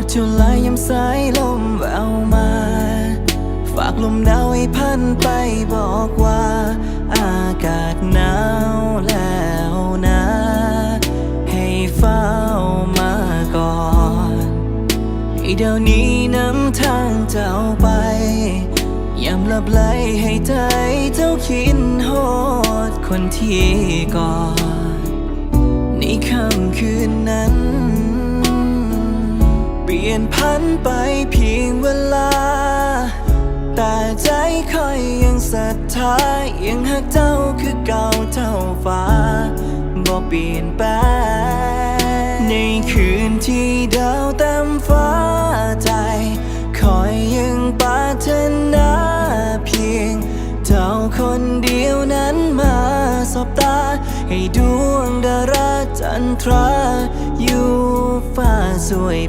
อดจุลายยามสายลมแววมา ฝากลมหนาวให้พันไปบอกว่า อากาศหนาวแล้วนะ ให้เฝ้ามาก่อนให้เดี๋ยวนี้นำทางเจ้าไปยามลับไหลให้ใจเจ้าคิดโหดคนที่ก่อนในค่ำคืนนั้น ลี่ยนพันไปเพียงเวลา แต่ใจคอยยังศรัทธายังหักเจ้าคือเก่าเท่าฟ้าบ่เปลี่ยนแปลงในคืนที่ดาวเต็มฟ้าใจคอยยังปรารถนาเพียง เจ้าคนเดียวนั้นมาสบตา ให้ดวงดาราจันทราอยู่ฟ้าสวย